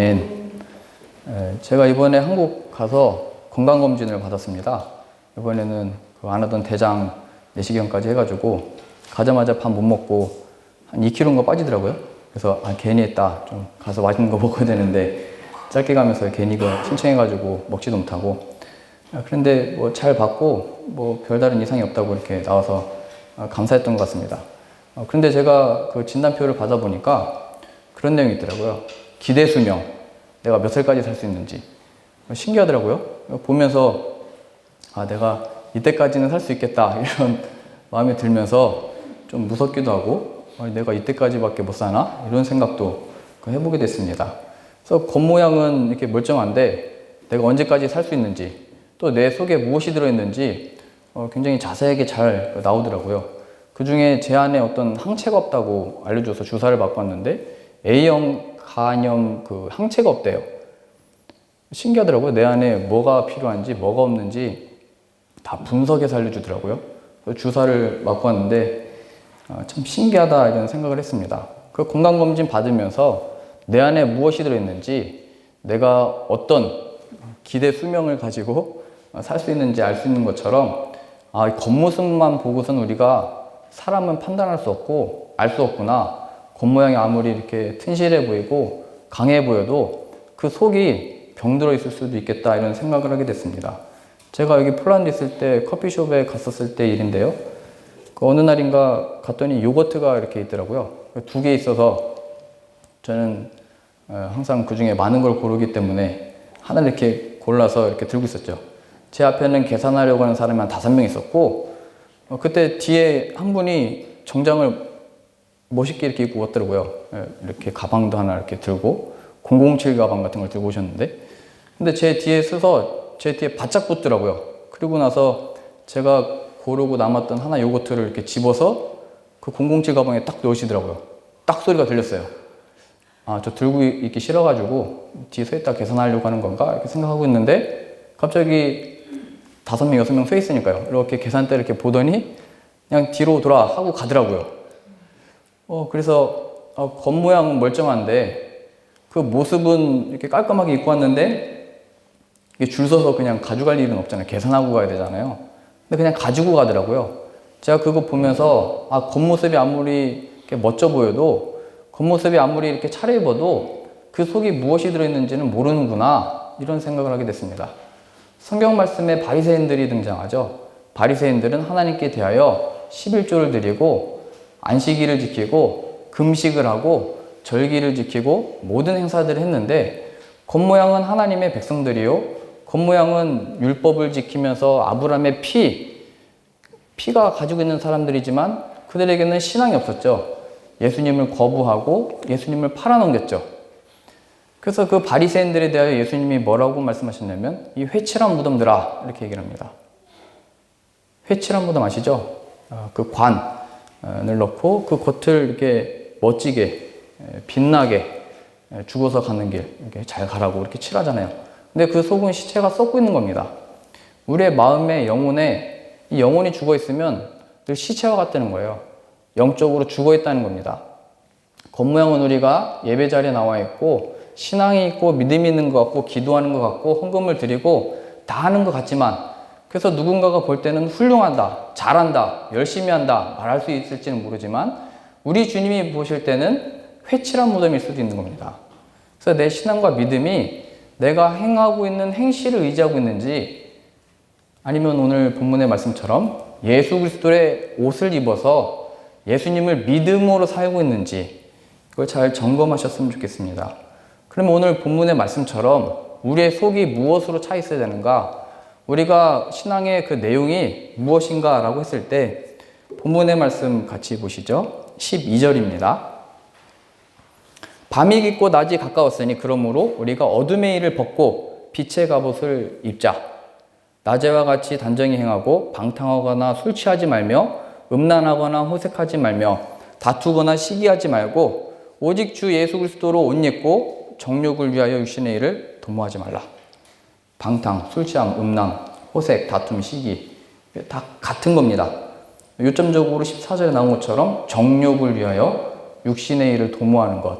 에, 제가 이번에 한국 가서 건강검진을 받았습니다. 이번에는 그 안 하던 대장 내시경까지 해가지고 가자마자 밥 못 먹고 한 2kg인가 빠지더라고요. 그래서 아, 괜히 했다. 좀 가서 맛있는 거 먹어야 되는데 짧게 가면서 괜히 그 신청해가지고 먹지도 못하고 아, 그런데 뭐 잘 받고 뭐 별다른 이상이 없다고 이렇게 나와서 아, 감사했던 것 같습니다. 어, 그런데 제가 그 진단표를 받아보니까 그런 내용이 있더라고요. 기대 수명, 내가 몇 살까지 살 수 있는지 어, 신기하더라고요. 보면서 아 내가 이때까지는 살 수 있겠다 이런 마음이 들면서 좀 무섭기도 하고 아, 내가 이때까지밖에 못 사나 이런 생각도 그 해보게 됐습니다. 그래서 겉모양은 이렇게 멀쩡한데 내가 언제까지 살 수 있는지 또 내 속에 무엇이 들어있는지 어, 굉장히 자세하게 잘 나오더라고요. 그 중에 제 안에 어떤 항체가 없다고 알려줘서 주사를 맞고 왔는데 A형 간염 그 항체가 없대요. 신기하더라고요. 내 안에 뭐가 필요한지 뭐가 없는지 다 분석해서 알려주더라고요. 주사를 맞고 왔는데 아, 참 신기하다 이런 생각을 했습니다. 그 건강검진 받으면서 내 안에 무엇이 들어있는지 내가 어떤 기대 수명을 가지고 살 수 있는지 알 수 있는 것처럼 아, 이 겉모습만 보고선 우리가 사람은 판단할 수 없고 알 수 없구나. 겉 모양이 아무리 이렇게 튼실해 보이고 강해 보여도 그 속이 병들어 있을 수도 있겠다 이런 생각을 하게 됐습니다. 제가 여기 폴란드 있을 때 커피숍에 갔었을 때 일인데요. 그 어느 날인가 갔더니 요거트가 이렇게 있더라고요. 두 개 있어서 저는 어, 항상 그 중에 많은 걸 고르기 때문에 하나를 이렇게 골라서 이렇게 들고 있었죠. 제 앞에는 계산하려고 하는 사람이 한 다섯 명 있었고, 어, 그때 뒤에 한 분이 정장을 멋있게 이렇게 입고 왔더라고요. 예, 이렇게 가방도 하나 이렇게 들고, 007 가방 같은 걸 들고 오셨는데, 근데 제 뒤에 서서 제 뒤에 바짝 붙더라고요. 그리고 나서 제가 고르고 남았던 하나 요거트를 이렇게 집어서 그 007 가방에 딱 넣으시더라고요. 딱 소리가 들렸어요. 아, 저 들고 있기 싫어가지고 뒤에 서 있다 계산하려고 하는 건가? 이렇게 생각하고 있는데 갑자기 다섯 명, 여섯 명 서 있으니까요. 이렇게 계산대를 이렇게 보더니 그냥 뒤로 돌아 하고 가더라고요. 어, 그래서 어, 겉모양은 멀쩡한데 그 모습은 이렇게 깔끔하게 입고 왔는데 줄 서서 그냥 가져갈 일은 없잖아요. 계산하고 가야 되잖아요. 근데 그냥 가지고 가더라고요. 제가 그거 보면서 아, 겉모습이 아무리 이렇게 멋져 보여도 겉모습이 아무리 이렇게 차려입어도 그 속이 무엇이 들어있는지는 모르는구나 이런 생각을 하게 됐습니다. 성경 말씀에 바리새인들이 등장하죠. 바리새인들은 하나님께 대하여 11조를 드리고 안식일을 지키고 금식을 하고 절기를 지키고 모든 행사들을 했는데 겉모양은 하나님의 백성들이요 겉모양은 율법을 지키면서 아브라함의 피 피가 가지고 있는 사람들이지만 그들에게는 신앙이 없었죠. 예수님을 거부하고 예수님을 팔아넘겼죠. 그래서 그 바리새인들에 대하여 예수님이 뭐라고 말씀하셨냐면 이 회칠한 무덤들아 이렇게 얘기를 합니다. 회칠한 무덤 아시죠? 어, 그관 을 넣고 그 겉을 이렇게 멋지게 빛나게 죽어서 가는 길 이렇게 잘 가라고 이렇게 칠하잖아요. 근데 그 속은 시체가 썩고 있는 겁니다. 우리의 마음에 영혼에 이 영혼이 죽어 있으면 늘 시체와 같다는 거예요. 영적으로 죽어 있다는 겁니다. 겉모양은 우리가 예배 자리에 나와 있고 신앙이 있고 믿음이 있는 것 같고 기도하는 것 같고 헌금을 드리고 다 하는 것 같지만 그래서 누군가가 볼 때는 훌륭하다, 잘한다, 열심히 한다 말할 수 있을지는 모르지만 우리 주님이 보실 때는 회칠한 무덤일 수도 있는 겁니다. 그래서 내 신앙과 믿음이 내가 행하고 있는 행실을 의지하고 있는지 아니면 오늘 본문의 말씀처럼 예수 그리스도의 옷을 입어서 예수님을 믿음으로 살고 있는지 그걸 잘 점검하셨으면 좋겠습니다. 그러면 오늘 본문의 말씀처럼 우리의 속이 무엇으로 차 있어야 되는가? 우리가 신앙의 그 내용이 무엇인가 라고 했을 때 본문의 말씀 같이 보시죠. 12절입니다. 밤이 깊고 낮이 가까웠으니 그러므로 우리가 어둠의 일을 벗고 빛의 갑옷을 입자. 낮에와 같이 단정히 행하고 방탕하거나 술 취하지 말며 음란하거나 호색하지 말며 다투거나 시기하지 말고 오직 주 예수 그리스도로 옷 입고 정욕을 위하여 육신의 일을 도모하지 말라. 방탕, 술 취함, 음란, 호색, 다툼, 시기 다 같은 겁니다. 요점적으로 14절에 나온 것처럼 정욕을 위하여 육신의 일을 도모하는 것.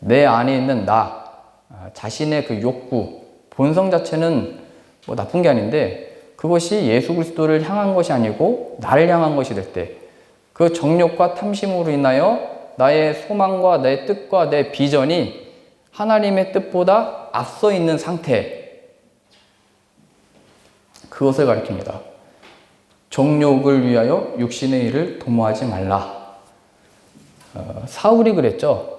내 안에 있는 나, 아, 자신의 그 욕구, 본성 자체는 뭐 나쁜 게 아닌데 그것이 예수 그리스도를 향한 것이 아니고 나를 향한 것이 될 때 그 정욕과 탐심으로 인하여 나의 소망과 내 뜻과 내 비전이 하나님의 뜻보다 앞서 있는 상태 그것을 가리킵니다. 정욕을 위하여 육신의 일을 도모하지 말라. 어, 사울이 그랬죠.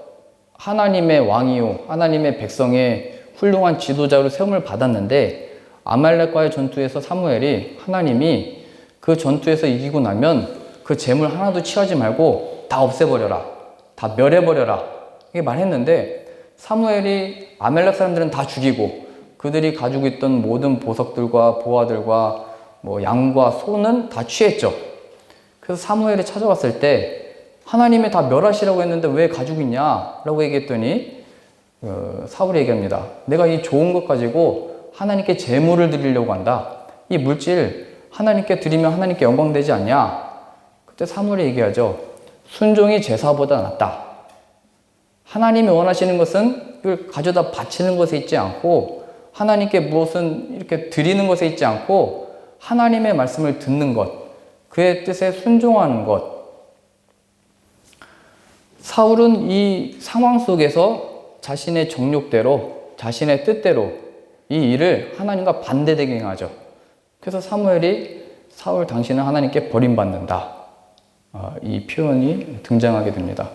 하나님의 왕이요, 하나님의 백성의 훌륭한 지도자로 세움을 받았는데 아말렉과의 전투에서 사무엘이 하나님이 그 전투에서 이기고 나면 그 재물 하나도 취하지 말고 다 없애버려라. 다 멸해버려라. 이게 말했는데 사무엘이 아멜렉 사람들은 다 죽이고 그들이 가지고 있던 모든 보석들과 보화들과 뭐 양과 소는 다 취했죠. 그래서 사무엘이 찾아왔을 때 하나님이 다 멸하시라고 했는데 왜 가지고 있냐? 라고 얘기했더니 어, 사울이 얘기합니다. 내가 이 좋은 것 가지고 하나님께 재물을 드리려고 한다. 이 물질 하나님께 드리면 하나님께 영광 되지 않냐? 그때 사무엘이 얘기하죠. 순종이 제사보다 낫다. 하나님이 원하시는 것은 이걸 가져다 바치는 것에 있지 않고 하나님께 무엇은 이렇게 드리는 것에 있지 않고 하나님의 말씀을 듣는 것, 그의 뜻에 순종하는 것. 사울은 이 상황 속에서 자신의 정욕대로, 자신의 뜻대로 이 일을 하나님과 반대되게 행하죠. 그래서 사무엘이 사울 당신은 하나님께 버림받는다. 아, 이 표현이 등장하게 됩니다.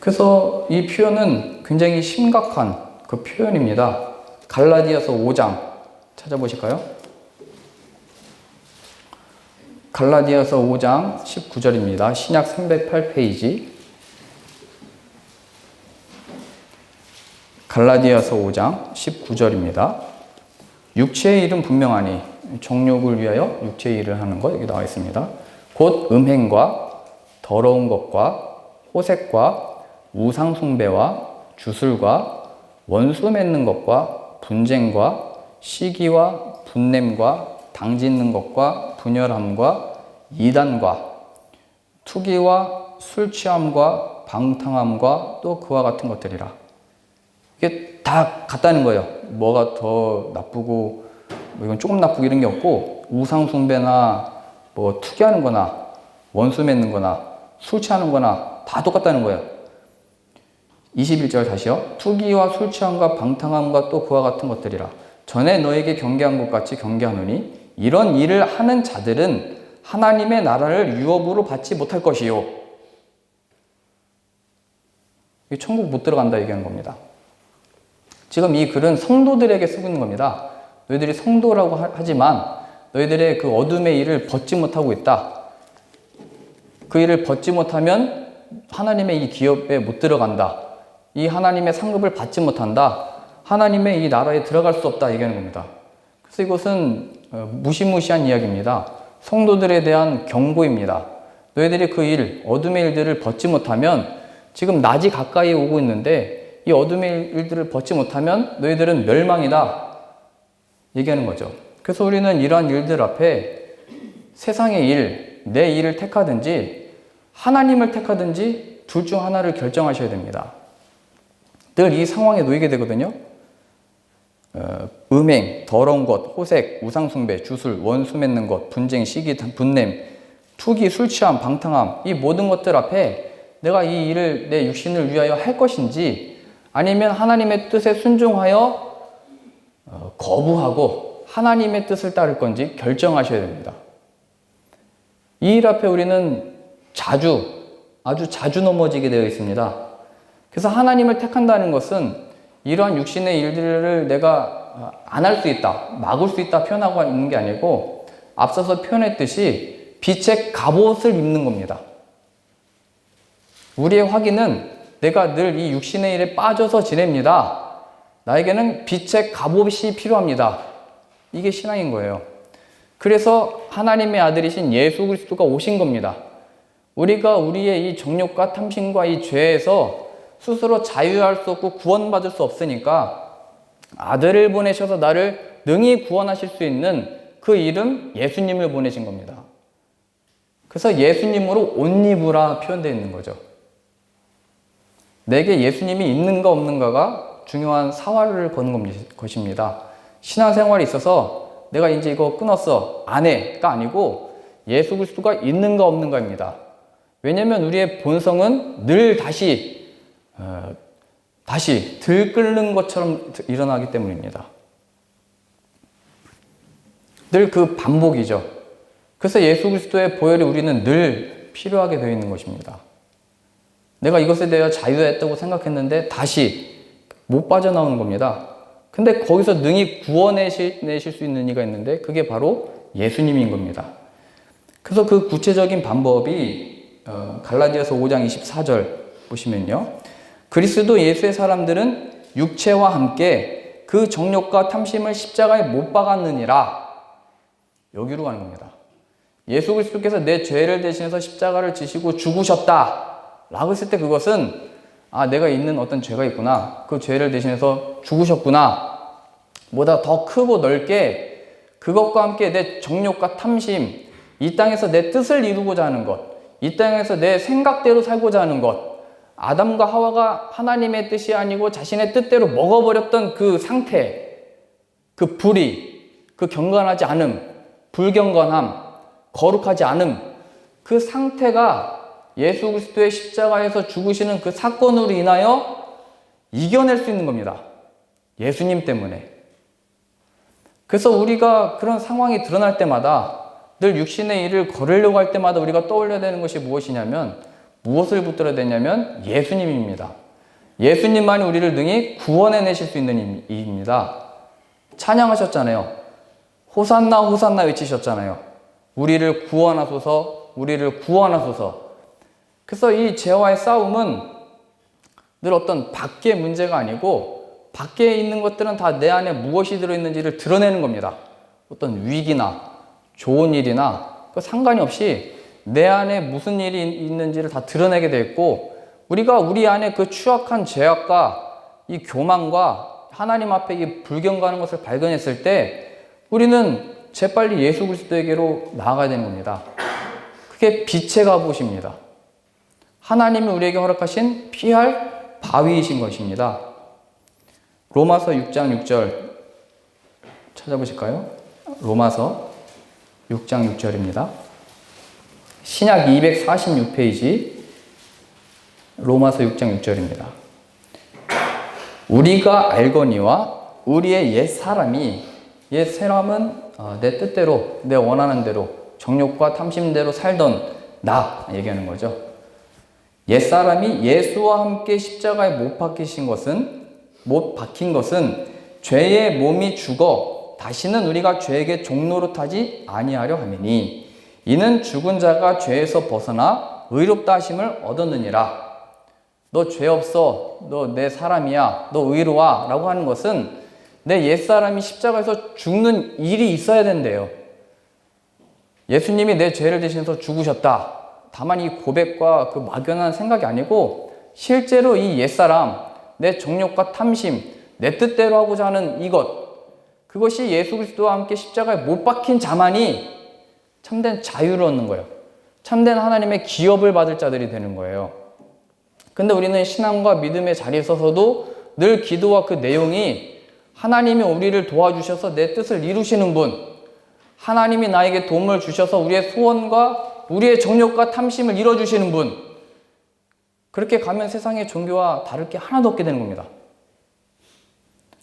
그래서 이 표현은 굉장히 심각한 그 표현입니다. 갈라디아서 5장 찾아보실까요? 갈라디아서 5장 19절입니다. 신약 308페이지. 갈라디아서 5장 19절입니다. 육체의 일은 분명하니 정욕을 위하여 육체의 일을 하는 것 여기 나와 있습니다. 곧 음행과 더러운 것과 호색과 우상숭배와 주술과 원수 맺는 것과 분쟁과 시기와 분냄과 당짓는 것과 분열함과 이단과 투기와 술 취함과 방탕함과 또 그와 같은 것들이라. 이게 다 같다는 거예요. 뭐가 더 나쁘고 뭐 이건 조금 나쁘고 이런 게 없고 우상 숭배나 뭐 투기하는 거나 원수 맺는 거나 술 취하는 거나 다 똑같다는 거예요. 21절 다시요. 투기와 술 취함과 방탕함과 또 그와 같은 것들이라. 전에 너에게 경계한 것 같이 경계하노니 이런 일을 하는 자들은 하나님의 나라를 유업으로 받지 못할 것이요. 천국 못 들어간다 얘기하는 겁니다. 지금 이 글은 성도들에게 쓰고 있는 겁니다. 너희들이 성도라고 하지만 너희들의 그 어둠의 일을 벗지 못하고 있다. 그 일을 벗지 못하면 하나님의 이 기업에 못 들어간다. 이 하나님의 상급을 받지 못한다. 하나님의 이 나라에 들어갈 수 없다. 얘기하는 겁니다. 그래서 이것은 어, 무시무시한 이야기입니다. 성도들에 대한 경고입니다. 너희들이 그 일, 어둠의 일들을 벗지 못하면 지금 낮이 가까이 오고 있는데 이 어둠의 일들을 벗지 못하면 너희들은 멸망이다. 얘기하는 거죠. 그래서 우리는 이러한 일들 앞에 세상의 일, 내 일을 택하든지 하나님을 택하든지 둘 중 하나를 결정하셔야 됩니다. 늘 이 상황에 놓이게 되거든요. 어, 음행, 더러운 것, 호색, 우상숭배, 주술, 원수 맺는 것, 분쟁, 시기, 분냄, 투기, 술 취함, 방탕함 이 모든 것들 앞에 내가 이 일을 내 육신을 위하여 할 것인지 아니면 하나님의 뜻에 순종하여 어, 거부하고 하나님의 뜻을 따를 건지 결정하셔야 됩니다. 이 일 앞에 우리는 자주 아주 자주 넘어지게 되어 있습니다. 그래서 하나님을 택한다는 것은 이러한 육신의 일들을 내가 안 할 수 있다, 막을 수 있다 표현하고 있는 게 아니고 앞서서 표현했듯이 빛의 갑옷을 입는 겁니다. 우리의 확인은 내가 늘 이 육신의 일에 빠져서 지냅니다. 나에게는 빛의 갑옷이 필요합니다. 이게 신앙인 거예요. 그래서 하나님의 아들이신 예수 그리스도가 오신 겁니다. 우리가 우리의 이 정욕과 탐심과 이 죄에서 스스로 자유할 수 없고 구원받을 수 없으니까 아들을 보내셔서 나를 능히 구원하실 수 있는 그 이름 예수님을 보내신 겁니다. 그래서 예수님으로 옷 입으라 표현되어 있는 거죠. 내게 예수님이 있는가 없는가가 중요한 사활을 거는 것입니다. 신앙생활에 있어서 내가 이제 이거 끊었어 안 해가 아니고 예수 그리스도가 있는가 없는가입니다. 왜냐하면 우리의 본성은 늘 다시 어, 다시 들끓는 것처럼 일어나기 때문입니다. 늘 그 반복이죠. 그래서 예수 그리스도의 보혈이 우리는 늘 필요하게 되어 있는 것입니다. 내가 이것에 대하여 자유했다고 생각했는데 다시 못 빠져나오는 겁니다. 근데 거기서 능히 구원내실 내실 수 있는 이가 있는데 그게 바로 예수님인 겁니다. 그래서 그 구체적인 방법이 어, 갈라디아서 5장 24절 보시면요. 그리스도 예수의 사람들은 육체와 함께 그 정욕과 탐심을 십자가에 못 박았느니라. 여기로 가는 겁니다. 예수 그리스도께서 내 죄를 대신해서 십자가를 지시고 죽으셨다. 라고 했을 때 그것은 아, 내가 있는 어떤 죄가 있구나. 그 죄를 대신해서 죽으셨구나. 보다 더 크고 넓게 그것과 함께 내 정욕과 탐심, 이 땅에서 내 뜻을 이루고자 하는 것, 이 땅에서 내 생각대로 살고자 하는 것, 아담과 하와가 하나님의 뜻이 아니고 자신의 뜻대로 먹어버렸던 그 상태, 그 불의, 그 경건하지 않음, 불경건함, 거룩하지 않음, 그 상태가 예수 그리스도의 십자가에서 죽으시는 그 사건으로 인하여 이겨낼 수 있는 겁니다. 예수님 때문에. 그래서 우리가 그런 상황이 드러날 때마다 늘 육신의 일을 걸으려고 할 때마다 우리가 떠올려야 되는 것이 무엇이냐면 무엇을 붙들어야 되냐면 예수님입니다. 예수님만이 우리를 능히 구원해 내실 수 있는 이입니다. 찬양하셨잖아요. 호산나 호산나 외치셨잖아요. 우리를 구원하소서, 우리를 구원하소서. 그래서 이 죄와의 싸움은 늘 어떤 밖의 문제가 아니고 밖에 있는 것들은 다 내 안에 무엇이 들어있는지를 드러내는 겁니다. 어떤 위기나 좋은 일이나 그 상관이 없이 내 안에 무슨 일이 있는지를 다 드러내게 돼 있고 우리가 우리 안에 그 추악한 죄악과 이 교만과 하나님 앞에 이 불경가하는 것을 발견했을 때 우리는 재빨리 예수 그리스도에게로 나아가야 되는 겁니다. 그게 빛의 갑옷입니다. 하나님이 우리에게 허락하신 피할 바위이신 것입니다. 로마서 6장 6절 찾아보실까요? 로마서 6장 6절입니다. 신약 246페이지 로마서 6장 6절입니다. 우리가 알거니와 우리의 옛 사람이 옛 사람은 어, 내 뜻대로 내 원하는 대로 정욕과 탐심대로 살던 나 얘기하는 거죠. 옛 사람이 예수와 함께 십자가에 못 박히신 것은 못 박힌 것은 죄의 몸이 죽어 다시는 우리가 죄에게 종로로 타지 아니하려 함이니 이는 죽은 자가 죄에서 벗어나 의롭다 하심을 얻었느니라. 너 죄 없어. 너 내 사람이야. 너 의로와. 라고 하는 것은 내 옛사람이 십자가에서 죽는 일이 있어야 된대요. 예수님이 내 죄를 대신해서 죽으셨다. 다만 이 고백과 그 막연한 생각이 아니고 실제로 이 옛사람, 내 정욕과 탐심, 내 뜻대로 하고자 하는 이것, 그것이 예수 그리스도와 함께 십자가에 못 박힌 자만이 참된 자유를 얻는 거예요. 참된 하나님의 기업을 받을 자들이 되는 거예요. 근데 우리는 신앙과 믿음의 자리에 서서도 늘 기도와 그 내용이 하나님이 우리를 도와주셔서 내 뜻을 이루시는 분, 하나님이 나에게 도움을 주셔서 우리의 소원과 우리의 정욕과 탐심을 이뤄주시는 분, 그렇게 가면 세상의 종교와 다를 게 하나도 없게 되는 겁니다.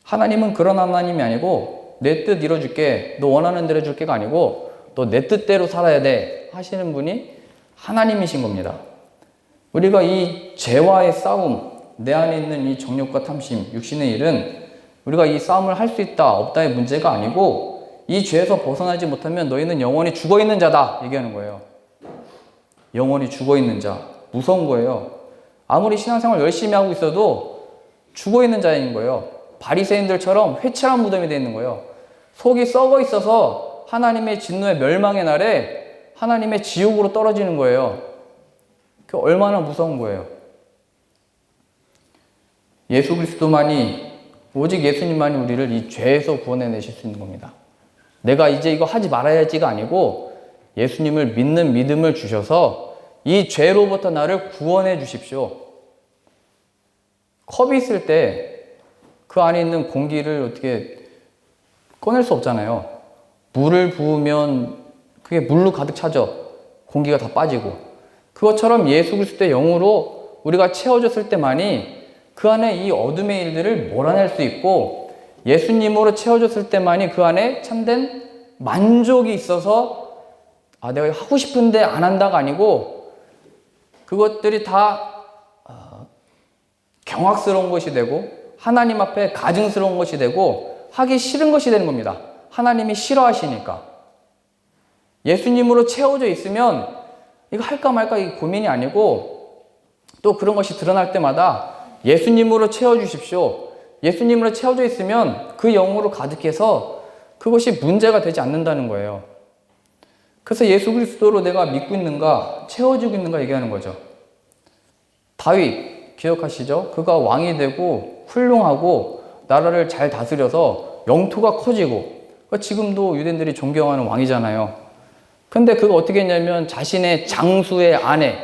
하나님은 그런 하나님이 아니고 내 뜻 이뤄줄게, 너 원하는 대로 해줄게가 아니고 너내 뜻대로 살아야 돼 하시는 분이 하나님이신 겁니다. 우리가 이 죄와의 싸움, 내 안에 있는 이 정욕과 탐심, 육신의 일은 우리가 이 싸움을 할 수 있다, 없다의 문제가 아니고 이 죄에서 벗어나지 못하면 너희는 영원히 죽어 있는 자다 얘기하는 거예요. 영원히 죽어 있는 자. 무서운 거예요. 아무리 신앙생활 열심히 하고 있어도 죽어 있는 자인 거예요. 바리새인들처럼 회칠한 무덤이 되어 있는 거예요. 속이 썩어 있어서 하나님의 진노의 멸망의 날에 하나님의 지옥으로 떨어지는 거예요. 그 얼마나 무서운 거예요. 예수 그리스도만이 오직 예수님만이 우리를 이 죄에서 구원해 내실 수 있는 겁니다. 내가 이제 이거 하지 말아야지가 아니고 예수님을 믿는 믿음을 주셔서 이 죄로부터 나를 구원해 주십시오. 컵이 있을 때 그 안에 있는 공기를 어떻게 꺼낼 수 없잖아요. 물을 부으면 그게 물로 가득 차죠. 공기가 다 빠지고. 그것처럼 예수 그리스도의 영으로 우리가 채워졌을 때만이 그 안에 이 어둠의 일들을 몰아낼 수 있고 예수님으로 채워졌을 때만이 그 안에 참된 만족이 있어서 아 내가 하고 싶은데 안 한다가 아니고 그것들이 다 어, 경악스러운 것이 되고 하나님 앞에 가증스러운 것이 되고 하기 싫은 것이 되는 겁니다. 하나님이 싫어하시니까. 예수님으로 채워져 있으면 이거 할까 말까 이 고민이 아니고 또 그런 것이 드러날 때마다 예수님으로 채워주십시오. 예수님으로 채워져 있으면 그 영으로 가득해서 그것이 문제가 되지 않는다는 거예요. 그래서 예수 그리스도로 내가 믿고 있는가, 채워지고 있는가 얘기하는 거죠. 다윗 기억하시죠? 그가 왕이 되고 훌륭하고 나라를 잘 다스려서 영토가 커지고 지금도 유대인들이 존경하는 왕이잖아요. 근데 그가 어떻게 했냐면 자신의 장수의 아내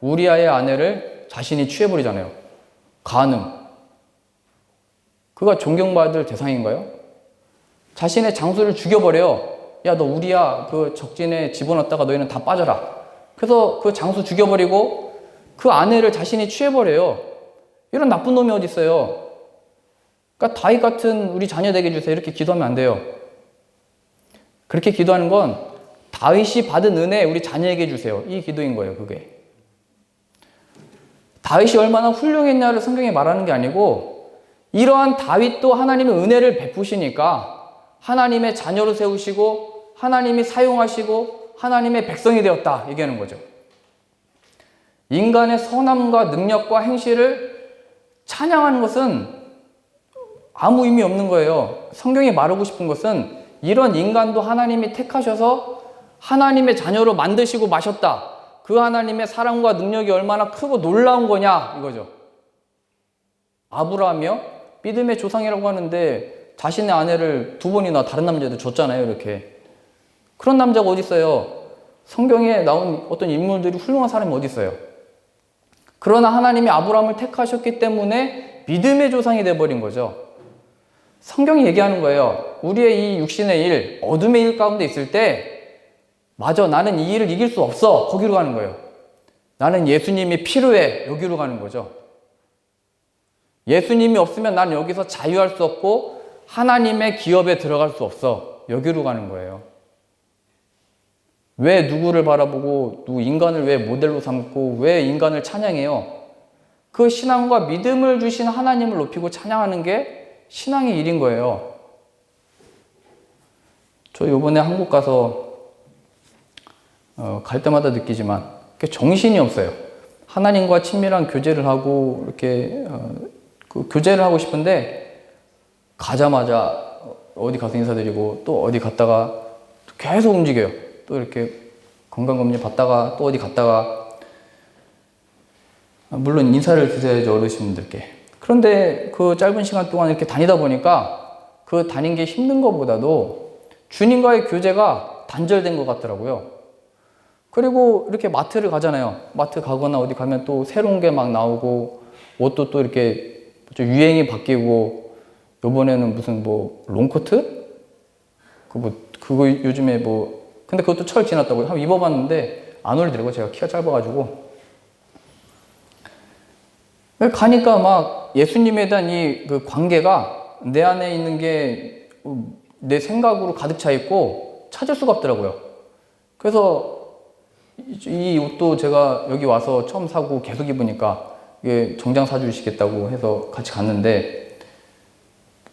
우리아의 아내를 자신이 취해버리잖아요. 가늠. 그가 존경받을 대상인가요? 자신의 장수를 죽여버려. 야, 너 우리야. 그 적진에 집어넣었다가 너희는 다 빠져라. 그래서 그 장수 죽여버리고 그 아내를 자신이 취해버려요. 이런 나쁜 놈이 어디 있어요? 그러니까 다윗 같은 우리 자녀 되게 해주세요. 이렇게 기도하면 안 돼요. 그렇게 기도하는 건 다윗이 받은 은혜 우리 자녀에게 주세요. 이 기도인 거예요, 그게. 다윗이 얼마나 훌륭했냐를 성경에 말하는 게 아니고 이러한 다윗도 하나님의 은혜를 베푸시니까 하나님의 자녀로 세우시고 하나님이 사용하시고 하나님의 백성이 되었다 얘기하는 거죠. 인간의 선함과 능력과 행실을 찬양하는 것은 아무 의미 없는 거예요. 성경이 말하고 싶은 것은 이런 인간도 하나님이 택하셔서 하나님의 자녀로 만드시고 마셨다. 그 하나님의 사랑과 능력이 얼마나 크고 놀라운 거냐 이거죠. 아브라함이요? 믿음의 조상이라고 하는데 자신의 아내를 두 번이나 다른 남자한테 줬잖아요, 이렇게. 그런 남자가 어디 있어요? 성경에 나온 어떤 인물들이 훌륭한 사람이 어디 있어요? 그러나 하나님이 아브라함을 택하셨기 때문에 믿음의 조상이 돼 버린 거죠. 성경이 얘기하는 거예요. 우리의 이 육신의 일, 어둠의 일 가운데 있을 때 맞아. 나는 이 일을 이길 수 없어. 거기로 가는 거예요. 나는 예수님이 필요해. 여기로 가는 거죠. 예수님이 없으면 난 여기서 자유할 수 없고 하나님의 기업에 들어갈 수 없어. 여기로 가는 거예요. 왜 누구를 바라보고 누구 인간을 왜 모델로 삼고 왜 인간을 찬양해요? 그 신앙과 믿음을 주신 하나님을 높이고 찬양하는 게 신앙의 일인 거예요. 저 요번에 한국 가서 어, 갈 때마다 느끼지만 정신이 없어요. 하나님과 친밀한 교제를 하고 이렇게 어, 그 교제를 하고 싶은데 가자마자 어디 가서 인사드리고 또 어디 갔다가 계속 움직여요. 또 이렇게 건강검진 받다가 또 어디 갔다가 물론 인사를 드려야죠 어르신들께. 그런데 그 짧은 시간 동안 이렇게 다니다 보니까 그 다닌 게 힘든 것보다도 주님과의 교제가 단절된 것 같더라고요. 그리고 이렇게 마트를 가잖아요. 마트 가거나 어디 가면 또 새로운 게 막 나오고 옷도 또 이렇게 유행이 바뀌고 요번에는 무슨 뭐 롱코트? 그 뭐 그거 요즘에 뭐 근데 그것도 철 지났다고 한번 입어봤는데 안 어울리더라고 제가 키가 짧아가지고 가니까 막 예수님에 대한 이 그 관계가 내 안에 있는 게 내 생각으로 가득 차 있고 찾을 수가 없더라고요. 그래서 이 옷도 제가 여기 와서 처음 사고 계속 입으니까 이게 정장 사주시겠다고 해서 같이 갔는데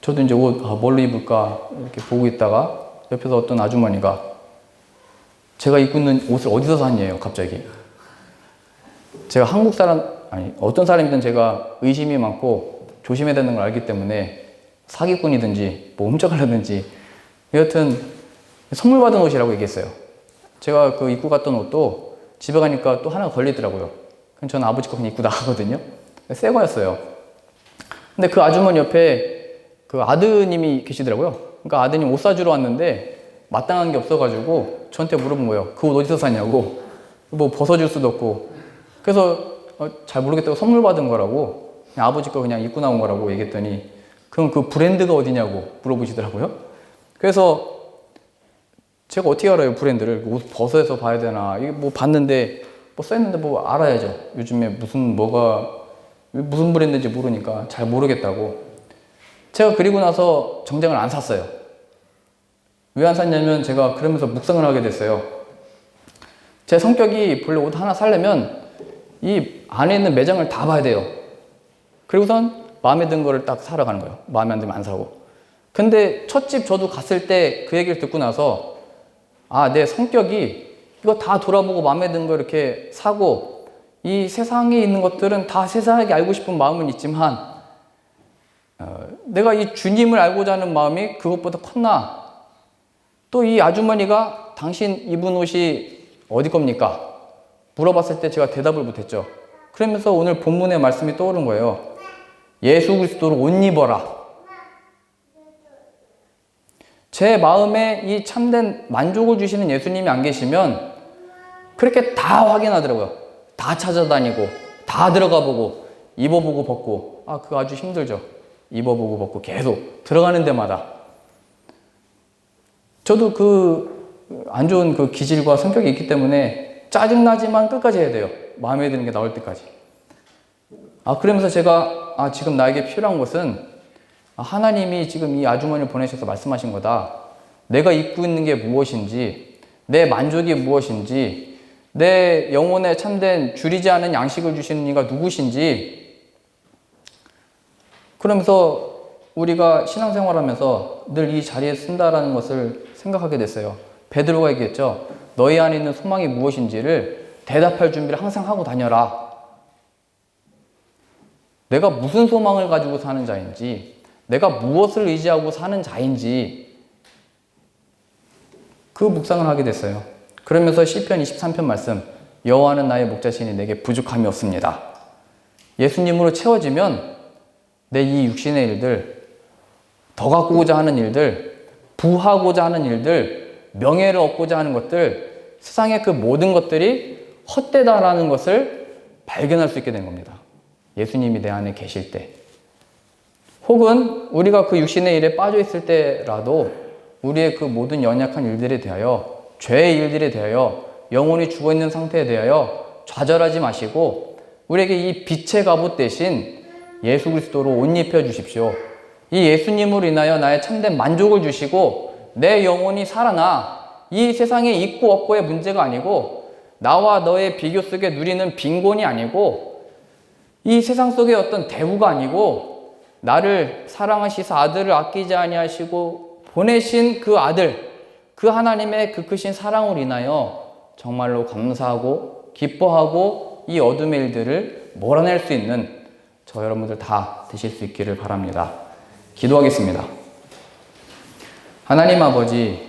저도 이제 옷 아, 뭘로 입을까 이렇게 보고 있다가 옆에서 어떤 아주머니가 제가 입고 있는 옷을 어디서 샀냐요 갑자기 제가 한국 사람 아니 어떤 사람이든 제가 의심이 많고 조심해야 되는 걸 알기 때문에 사기꾼이든지 뭐 훔쳐가려든지 여하튼 선물 받은 옷이라고 얘기했어요 제가 그 입고 갔던 옷도 집에 가니까 또 하나 걸리더라고요. 그럼 저는 아버지 거 그냥 입고 나가거든요. 새 거였어요. 근데 그 아주머니 옆에 그 아드님이 계시더라고요. 그러니까 아드님 옷 사주러 왔는데 마땅한 게 없어가지고 저한테 물어본 거예요. 그 옷 어디서 샀냐고. 뭐 벗어줄 수도 없고. 그래서 어, 잘 모르겠다고 선물 받은 거라고. 아버지 거 그냥 입고 나온 거라고 얘기했더니 그럼 그 브랜드가 어디냐고 물어보시더라고요. 그래서 제가 어떻게 알아요 브랜드를? 옷 벗어서 봐야 되나? 이게 뭐 봤는데 뭐 써있는데 뭐 알아야죠. 요즘에 무슨 뭐가 무슨 브랜드인지 모르니까 잘 모르겠다고. 제가 그리고 나서 정장을 안 샀어요. 왜 안 샀냐면 제가 그러면서 묵상을 하게 됐어요. 제 성격이 본래 옷 하나 사려면 이 안에 있는 매장을 다 봐야 돼요 그리고선 마음에 든 거를 딱 사러 가는 거예요 마음에 안 들면 안 사고 근데 첫 집 저도 갔을 때 그 얘기를 듣고 나서 아, 내 성격이 이거 다 돌아보고 마음에 든 거 이렇게 사고 이 세상에 있는 것들은 다 세상에게 알고 싶은 마음은 있지만 어, 내가 이 주님을 알고자 하는 마음이 그것보다 컸나? 또 이 아주머니가 당신 입은 옷이 어디 겁니까? 물어봤을 때 제가 대답을 못했죠. 그러면서 오늘 본문의 말씀이 떠오른 거예요. 예수 그리스도로 옷 입어라. 제 마음에 이 참된 만족을 주시는 예수님이 안 계시면 그렇게 다 확인하더라고요. 다 찾아다니고, 다 들어가 보고, 입어보고 벗고. 아, 그거 아주 힘들죠. 입어보고 벗고 계속 들어가는 데마다. 저도 그 안 좋은 그 기질과 성격이 있기 때문에 짜증나지만 끝까지 해야 돼요. 마음에 드는 게 나올 때까지. 아, 그러면서 제가, 아, 지금 나에게 필요한 것은 아, 하나님이 지금 이 아주머니를 보내셔서 말씀하신 거다. 내가 입고 있는 게 무엇인지, 내 만족이 무엇인지, 내 영혼에 참된 줄이지 않은 양식을 주시는 이가 누구신지, 그러면서 우리가 신앙생활하면서 늘 이 자리에 쓴다라는 것을 생각하게 됐어요. 베드로가 얘기했죠. 너희 안에 있는 소망이 무엇인지를 대답할 준비를 항상 하고 다녀라. 내가 무슨 소망을 가지고 사는 자인지, 내가 무엇을 의지하고 사는 자인지 그 묵상을 하게 됐어요. 그러면서 시편 23편 말씀 여호와는 나의 목자시니 내게 부족함이 없습니다. 예수님으로 채워지면 내 이 육신의 일들, 더 갖고자 하는 일들, 부하고자 하는 일들, 명예를 얻고자 하는 것들, 세상의 그 모든 것들이 헛되다라는 것을 발견할 수 있게 된 겁니다. 예수님이 내 안에 계실 때. 혹은 우리가 그 육신의 일에 빠져 있을 때라도 우리의 그 모든 연약한 일들에 대하여 죄의 일들에 대하여 영혼이 죽어 있는 상태에 대하여 좌절하지 마시고 우리에게 이 빛의 갑옷 대신 예수 그리스도로 옷 입혀 주십시오. 이 예수님으로 인하여 나의 참된 만족을 주시고 내 영혼이 살아나 이 세상에 있고 없고의 문제가 아니고 나와 너의 비교 속에 누리는 빈곤이 아니고 이 세상 속의 어떤 대우가 아니고 나를 사랑하시사 아들을 아끼지 아니하시고 보내신 그 아들 그 하나님의 그 크신 사랑으로 인하여 정말로 감사하고 기뻐하고 이 어둠의 일들을 몰아낼 수 있는 저 여러분들 다 되실 수 있기를 바랍니다. 기도하겠습니다. 하나님 아버지,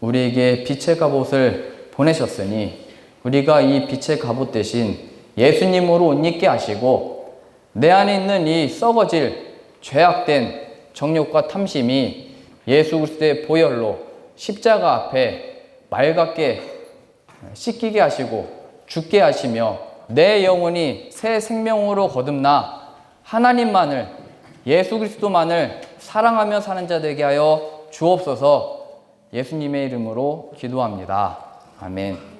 우리에게 빛의 갑옷을 보내셨으니 우리가 이 빛의 갑옷 대신 예수님으로 옷 입게 하시고 내 안에 있는 이 썩어질 죄악된 정욕과 탐심이 예수 그리스도의 보혈로 십자가 앞에 맑게 씻기게 하시고 죽게 하시며 내 영혼이 새 생명으로 거듭나 하나님만을 예수 그리스도만을 사랑하며 사는 자 되게 하여 주옵소서 예수님의 이름으로 기도합니다. 아멘.